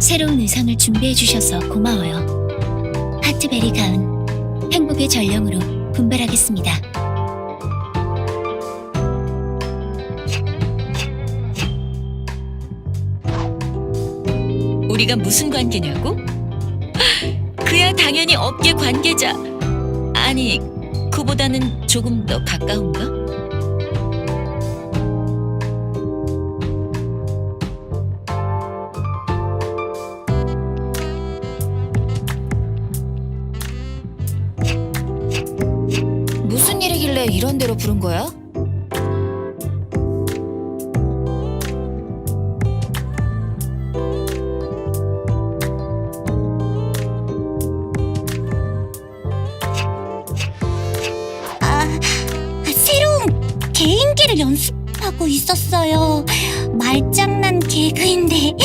새로운 의상을 준비해 주셔서 고마워요. 하트베리 가은, 행복의 전령으로 분발하겠습니다. 우리가 무슨 관계냐고? 그야 당연히 업계 관계자. 아니, 그보다는 조금 더 가까운가? 무슨 일이길래 이런 데로 부른 거야? 개인기를 연습하고 있었어요. 말장난 개그인데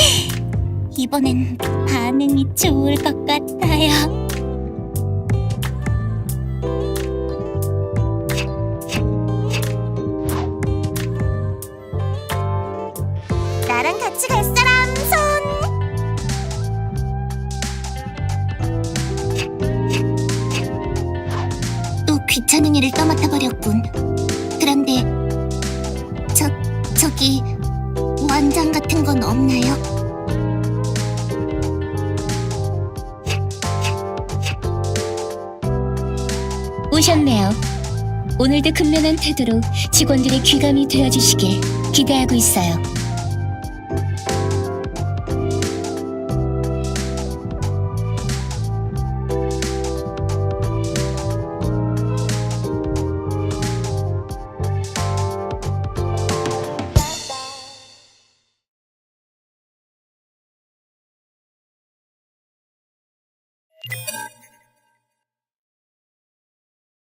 이번엔 반응이 좋을 것 같아요. 나랑 같이 갈 사람 손. 또 귀찮은 일을 떠맡아 버렸군. 저기 완장 같은 건 없나요? 오셨네요. 오늘도 근면한 태도로 직원들의 귀감이 되어주시길 기대하고 있어요.